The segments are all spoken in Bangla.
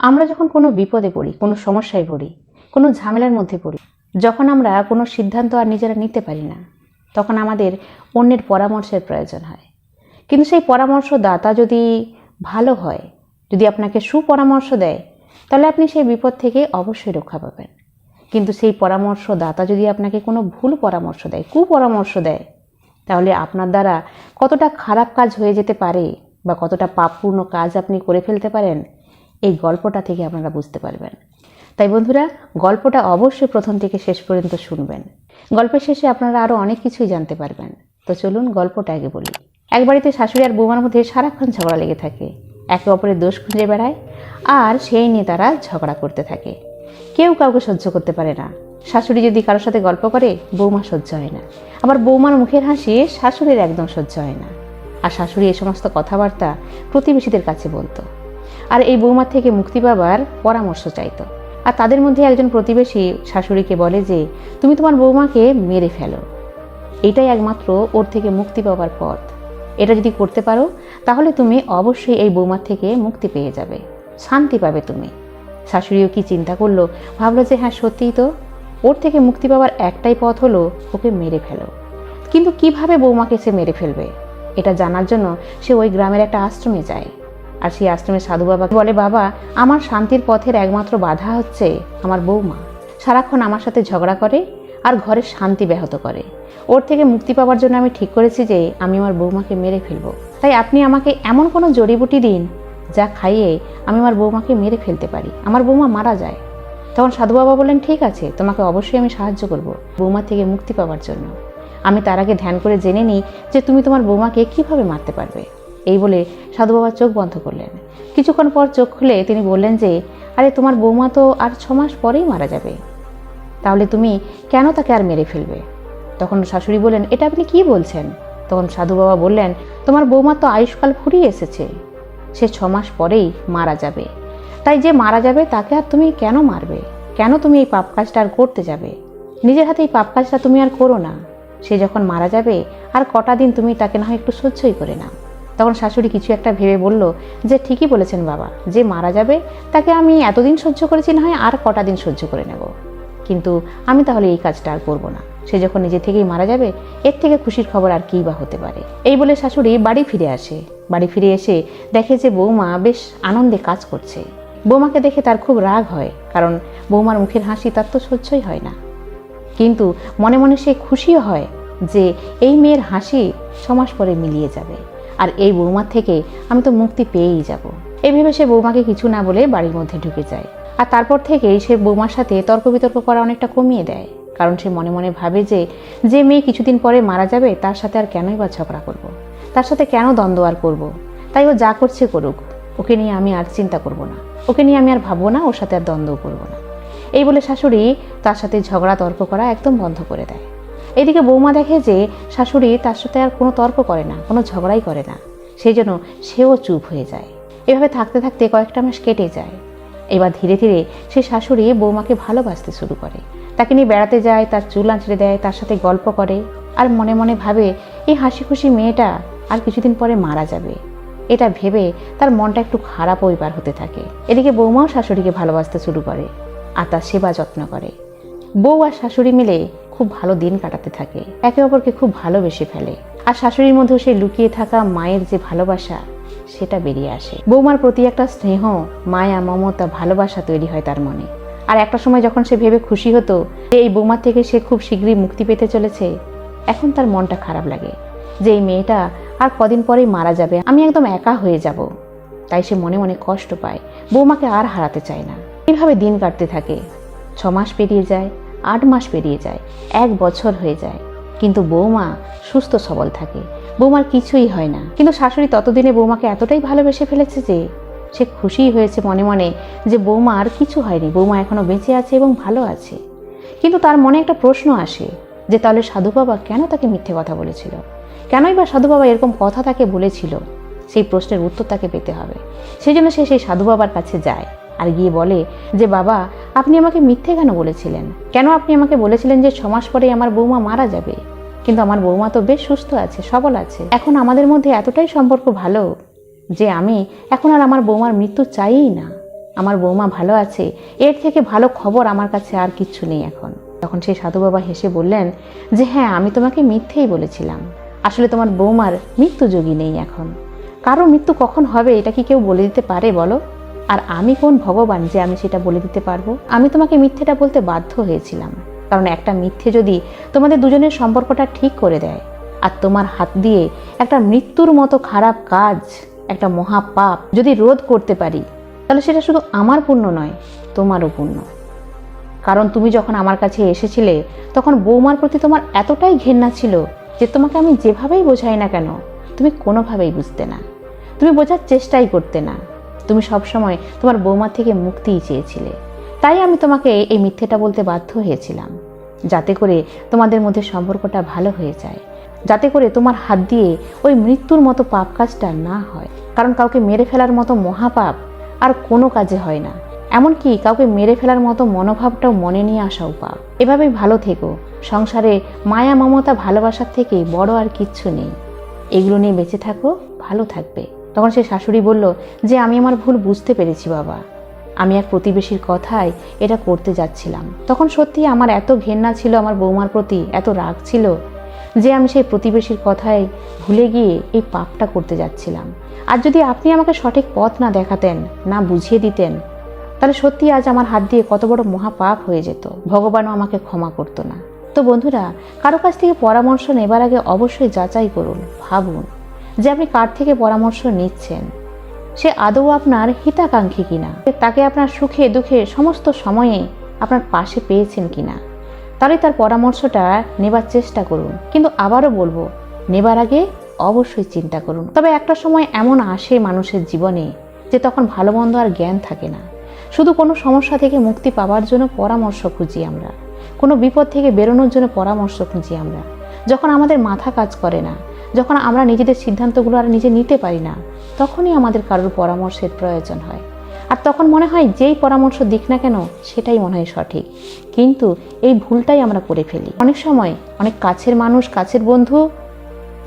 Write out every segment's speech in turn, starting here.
আমরা যখন কোনো বিপদে পড়ি, কোনো সমস্যায় পড়ি, কোনো ঝামেলার মধ্যে পড়ি, যখন আমরা কোনো সিদ্ধান্ত আর নিজেরা নিতে পারি না, তখন আমাদের অন্যের পরামর্শের প্রয়োজন হয়। কিন্তু সেই পরামর্শদাতা যদি ভালো হয়, যদি আপনাকে সুপরামর্শ দেয়, তাহলে আপনি সেই বিপদ থেকে অবশ্যই রক্ষা পাবেন। কিন্তু সেই পরামর্শদাতা যদি আপনাকে কোনো ভুল পরামর্শ দেয়, কুপরামর্শ দেয়, তাহলে আপনার দ্বারা কতটা খারাপ কাজ হয়ে যেতে পারে বা কতটা পাপপূর্ণ কাজ আপনি করে ফেলতে পারেন এই গল্পটা থেকে আপনারা বুঝতে পারবেন। তাই বন্ধুরা, গল্পটা অবশ্যই প্রথম থেকে শেষ পর্যন্ত শুনবেন। গল্পের শেষে আপনারা আরও অনেক কিছুই জানতে পারবেন। তো চলুন গল্পটা আগে বলি। এক বাড়িতে শাশুড়ি আর বৌমার মধ্যে সারাক্ষণ ঝগড়া লেগে থাকে। একে অপরের দোষ খুঁজে বেড়ায়, আর সেই নিয়ে তারা ঝগড়া করতে থাকে। কেউ কাউকে সহ্য করতে পারে না। শাশুড়ি যদি কারোর সাথে গল্প করে, বৌমা সহ্য হয় না। আবার বৌমার মুখের হাসি শাশুড়ির একদম সহ্য হয় না। আর শাশুড়ি এই সমস্ত কথাবার্তা প্রতিবেশীদের কাছে বলতো। আর এই বৌমার থেকে মুক্তি পাবার পরামর্শ চাইতো। আর তাদের মধ্যে একজন প্রতিবেশী শাশুড়িকে বলে যে, তুমি তোমার বৌমাকে মেরে ফেলো। এটাই একমাত্র ওর থেকে মুক্তি পাওয়ার পথ। এটা যদি করতে পারো, তাহলে তুমি অবশ্যই এই বৌমার থেকে মুক্তি পেয়ে যাবে। শান্তি পাবে তুমি। শাশুড়িও কি চিন্তা করল, ভাবলো যে হ্যাঁ সত্যিই তো। ওর থেকে মুক্তি পাওয়ার একটাই পথ হলো ওকে মেরে ফেলো। কিন্তু কীভাবে বৌমাকে সে মেরে ফেলবে? এটা জানার জন্য সে ওই গ্রামের একটা আশ্রমে যায়। আর সেই আশ্রমের সাধু বাবা বলে, বাবা, আমার শান্তির পথের একমাত্র বাধা হচ্ছে আমার বৌমা। সারাক্ষণ আমার সাথে ঝগড়া করে আর ঘরের শান্তি ব্যাহত করে। ওর থেকে মুক্তি পাওয়ার জন্য আমি ঠিক করেছি যে আমি আমার বৌমাকে মেরে ফেলব। তাই আপনি আমাকে এমন কোনো জড়িবুটি দিন যা খাইয়ে আমি আমার বৌমাকে মেরে ফেলতে পারি। আমার বৌমা মারা যায়। তখন সাধু বাবা বললেন, ঠিক আছে, তোমাকে অবশ্যই আমি সাহায্য করব বৌমা থেকে মুক্তি পাওয়ার জন্য। আমি তার আগে ধ্যান করে জেনে নিই যে তুমি তোমার বৌমাকে কীভাবে মারতে পারবে। এই বলে সাধু বাবা চোখ বন্ধ করলেন। কিছুক্ষণ পর চোখ খুলে তিনি বললেন যে, আরে, তোমার বৌমা তো আর ছ মাস পরেই মারা যাবে। তাহলে তুমি কেন তাকে আর মেরে ফেলবে? তখন শাশুড়ি বললেন, এটা আপনি কি বলছেন? তখন সাধু বাবা বললেন, তোমার বৌমা তো আয়ুষ্কাল ফুরিয়ে এসেছে। সে ছ মাস পরেই মারা যাবে। তাই যে মারা যাবে তাকে আর তুমি কেন মারবে? কেন তুমি এই পাপ কাজটা আর করতে যাবে? নিজের হাতে এই পাপ কাজটা তুমি আর করো না। সে যখন মারা যাবে, আর কটা দিন তুমি তাকে না হয় একটু সহ্যই করে নাও। তখন শাশুড়ি কিছু একটা ভেবে বলল, যে ঠিকই বলেছেন বাবা, যে মারা যাবে তাকে আমি এতদিন সহ্য করেছি, না হয় আর কটা দিন সহ্য করে নেব। কিন্তু আমি তাহলে এই কাজটা আর করব না। সে যখন নিজে থেকেই মারা যাবে, এর থেকে খুশির খবর আর কী বা হতে পারে? এই বলে শাশুড়ি বাড়ি ফিরে আসে। বাড়ি ফিরে এসে দেখে যে বৌমা বেশ আনন্দে কাজ করছে। বৌমাকে দেখে তার খুব রাগ হয়, কারণ বৌমার মুখের হাসি তার তো সহ্যই হয় না। কিন্তু মনে মনে সে খুশিও হয় যে এই মেয়ের হাসি ছমাস পরে মিলিয়ে যাবে। আর এই বৌমার থেকে আমি তো মুক্তি পেয়েই যাব। এই ভেবে সে বৌমাকে কিছু না বলে বাড়ির মধ্যে ঢুকে যায়। আর তারপর থেকেই সে বৌমার সাথে তর্ক বিতর্ক করা অনেকটা কমিয়ে দেয়। কারণ সে মনে মনে ভাবে যে যে মেয়ে কিছুদিন পরে মারা যাবে, তার সাথে আর কেনই বা ঝগড়া করব। তার সাথে কেন দ্বন্দ্ব আর করব? তাই ও যা করছে করুক, ওকে নিয়ে আমি আর চিন্তা করব না। ওকে নিয়ে আমি আর ভাববো না, ওর সাথে আর দ্বন্দ্ব করব না। এই বলে শাশুড়ি তার সাথে ঝগড়া তর্ক করা একদম বন্ধ করে দেয়। এদিকে বৌমা দেখে যে শাশুড়ি তার সাথে আর কোনো তর্ক করে না, কোনো ঝগড়াই করে না, সেই জন্য সেও চুপ হয়ে যায়। এভাবে থাকতে থাকতে কয়েকটা মাস কেটে যায়। এবার ধীরে ধীরে সে শাশুড়ি বৌমাকে ভালোবাসতে শুরু করে। তাকে নিয়ে বেড়াতে যায়, তার চুল আঁচড়ে দেয়, তার সাথে গল্প করে আর মনে মনে ভাবে এই হাসি খুশি মেয়েটা আর কিছুদিন পরে মারা যাবে। এটা ভেবে তার মনটা একটু খারাপ ওইবার হতে থাকে। এদিকে বৌমাও শাশুড়িকে ভালোবাসতে শুরু করে আর তার সেবা যত্ন করে। বউ আর শাশুড়ি মিলে খুব ভালো দিন কাটাতে থাকে। একে অপরকে খুব ভালোবেসে ফেলে। আর শাশুড়ির মধ্যেও সেই লুকিয়ে থাকা মায়ের যে ভালোবাসা, সেটা বেরিয়ে আসে। বৌমার প্রতি একটা স্নেহ, মায়া, মমতা, ভালোবাসা তৈরি হয় তার মনে। আর একটা সময় যখন সে ভেবে খুশি হতো যে এই বৌমার থেকে সে খুব শীঘ্রই মুক্তি পেতে চলেছে, এখন তার মনটা খারাপ লাগে যে এই মেয়েটা আর কদিন পরেই মারা যাবে। আমি একদম একা হয়ে যাব। তাই সে মনে মনে কষ্ট পায়। বৌমাকে আর হারাতে চায় না। এইভাবে দিন কাটতে থাকে। ছমাস পেরিয়ে যায়। আট মাস পেরিয়ে যায়, এক বছর হয়ে যায়। কিন্তু বৌমা সুস্থ সবল থাকে। বৌমার কিছুই হয় না। কিন্তু শাশুড়ি ততদিনে বৌমাকে এতটাই ভালোবেসে ফেলেছে যে, সে খুশিই হয়েছে মনে মনে যে বৌমা আর কিছু হয়নি। বৌমা এখনও বেঁচে আছে এবং ভালো আছে। কিন্তু তার মনে একটা প্রশ্ন আসে যে, তাহলে সাধু বাবা কেন তাকে মিথ্যে কথা বলেছিল? কেনই বা সাধু বাবা এরকম কথা তাকে বলেছিল? সেই প্রশ্নের উত্তর তাকে পেতে হবে। সেই জন্য সে সেই সাধু বাবার কাছে যায়। আর গিয়ে বলে যে, বাবা, আপনি আমাকে মিথ্যে কেন বলেছিলেন? কেন আপনি আমাকে বলেছিলেন যে ছমাস পরে আমার বৌমা মারা যাবে? কিন্তু আমার বৌমা তো বেশ সুস্থ আছে, সবল আছে। এখন আমাদের মধ্যে এতটাই সম্পর্ক ভালো যে আমি এখন আর আমার বৌমার মৃত্যু চাইই না। আমার বৌমা ভালো আছে, এর থেকে ভালো খবর আমার কাছে আর কিচ্ছু নেই এখন। তখন সেই সাধু বাবা হেসে বললেন যে হ্যাঁ আমি তোমাকে মিথ্যেই বলেছিলাম। আসলে তোমার বৌমার মৃত্যু যোগী নেই এখন। কারও মৃত্যু কখন হবে, এটা কি কেউ বলে দিতে পারে বলো? আর আমি কোন ভগবান যে আমি সেটা বলে দিতে পারব? আমি তোমাকে মিথ্যেটা বলতে বাধ্য হয়েছিলাম। কারণ একটা মিথ্যে যদি তোমাদের দুজনের সম্পর্কটা ঠিক করে দেয় আর তোমার হাত দিয়ে একটা মৃত্যুর মতো খারাপ কাজ, একটা মহাপাপ যদি রোধ করতে পারি, তাহলে সেটা শুধু আমার পুণ্য নয়, তোমারও পুণ্য। কারণ তুমি যখন আমার কাছে এসেছিলে, তখন বৌমার প্রতি তোমার এতটাই ঘেন্না ছিল যে তোমাকে আমি যেভাবেই বোঝাই না কেন, তুমি কোনোভাবেই বুঝতে না। তুমি বোঝার চেষ্টাই করতে না। তুমি সবসময় তোমার বৌমা থেকে মুক্তিই চেয়েছিলে। তাই আমি তোমাকে এই মিথ্যেটা বলতে বাধ্য হয়েছিলাম। যাতে করে তোমাদের মধ্যে সম্পর্কটা ভালো হয়ে যায়। যাতে করে তোমার হাত দিয়ে ওই মৃত্যুর মতো পাপ কাজটা না হয়। কারণ কাউকে মেরে ফেলার মতো মহাপাপ আর কোনো কাজে হয় না। এমনকি কাউকে মেরে ফেলার মতো মনোভাবটাও মনে নিয়ে আসাও পাপ। এভাবেই ভালো থেকো। সংসারে মায়া, মমতা, ভালোবাসার থেকে বড় আর কিচ্ছু নেই। এগুলো নিয়ে বেঁচে থাকো, ভালো থাকবে। তখন সে শাশুড়ি বলল, যে আমি আমার ভুল বুঝতে পেরেছি বাবা। আমি এক প্রতিবেশীর কথায় এটা করতে যাচ্ছিলাম। তখন সত্যি আমার এত ঘেন্না ছিল, আমার বৌমার প্রতি এত রাগ ছিল যে আমি সেই প্রতিবেশীর কথায় ভুলে গিয়ে এই পাপটা করতে যাচ্ছিলাম। আর যদি আপনি আমাকে সঠিক পথ না দেখাতেন, না বুঝিয়ে দিতেন, তাহলে সত্যি আজ আমার হাত দিয়ে কত বড় মহাপাপ হয়ে যেত। ভগবানও আমাকে ক্ষমা করতো না। তো বন্ধুরা, কারও কাছ থেকে পরামর্শ নেবার আগে অবশ্যই যাচাই করুন, ভাবুন। যে আপনি কার থেকে পরামর্শ নিচ্ছেন? সে আদৌ আপনার হিতাকাঙ্ক্ষী কিনা? তাকে আপনার সুখে, দুঃখে সমস্ত সময়ে আপনার পাশে পেয়েছেন কিনা? তাহলে তার পরামর্শটা নেবার চেষ্টা করুন। কিন্তু আবারও বলব, নেবার আগে অবশ্যই চিন্তা করুন। তবে একটা সময় এমন আসে মানুষের জীবনে যে তখন ভালো মন্দ আর জ্ঞান থাকে না। শুধু কোনো সমস্যা থেকে মুক্তি পাওয়ার জন্য পরামর্শ খুঁজি আমরা। কোনো বিপদ থেকে বেরোনোর জন্য পরামর্শ খুঁজি আমরা। যখন আমাদের মাথা কাজ করে না যখন আমরা নিজেদের সিদ্ধান্তগুলো আর নিজে নিতে পারি না, তখনই আমাদের কারোর পরামর্শের প্রয়োজন হয়। আর তখন মনে হয় যেই পরামর্শ দিক না কেন, সেটাই মনে হয় সঠিক। কিন্তু এই ভুলটাই আমরা করে ফেলি। অনেক সময় অনেক কাছের মানুষ, কাছের বন্ধু,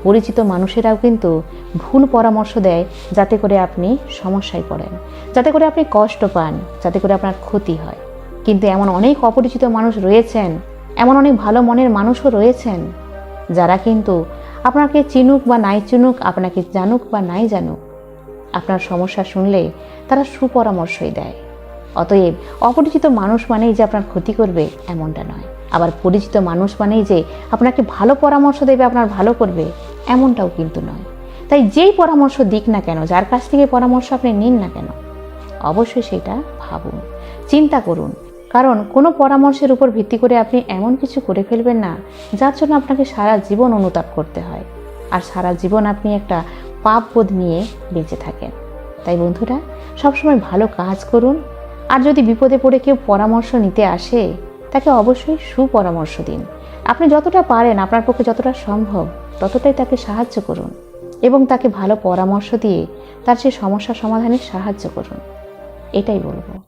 পরিচিত মানুষেরাও কিন্তু ভুল পরামর্শ দেয় যাতে করে আপনি সমস্যায় পড়েন। যাতে করে আপনি কষ্ট পান, যাতে করে আপনার ক্ষতি হয়। কিন্তু এমন অনেক অপরিচিত মানুষ রয়েছেন, এমন অনেক ভালো মনের মানুষও রয়েছেন, যারা কিন্তু আপনাকে চিনুক বা নাই চিনুক, আপনাকে জানুক বা নাই জানুক, আপনার সমস্যা শুনলে তারা সুপরামর্শই দেয়। অতএব অপরিচিত মানুষ মানেই যে আপনার ক্ষতি করবে এমনটা নয়। আবার পরিচিত মানুষ মানেই যে আপনাকে ভালো পরামর্শ দেবে, আপনার ভালো করবে এমনটাও কিন্তু নয়। তাই যেই পরামর্শ দিক না কেন, যার কাছ থেকে পরামর্শ আপনি নিন না কেন, অবশ্যই সেটা ভাবুন। চিন্তা করুন কারণ কোনো পরামর্শের উপর ভিত্তি করে আপনি এমন কিছু করে ফেলবেন না, যার জন্য আপনাকে সারা জীবন অনুতাপ করতে হয়। আর সারা জীবন আপনি একটা পাপ বোধ নিয়ে বেঁচে থাকেন। তাই বন্ধুরা, সবসময় ভালো কাজ করুন। আর যদি বিপদে পড়ে কেউ পরামর্শ নিতে আসে, তাকে অবশ্যই সুপরামর্শ দিন। আপনি যতটা পারেন আপনার পক্ষে যতটা সম্ভব, ততটাই তাকে সাহায্য করুন। এবং তাকে ভালো পরামর্শ দিয়ে তার সেই সমস্যা সমাধানে সাহায্য করুন। এটাই বলব।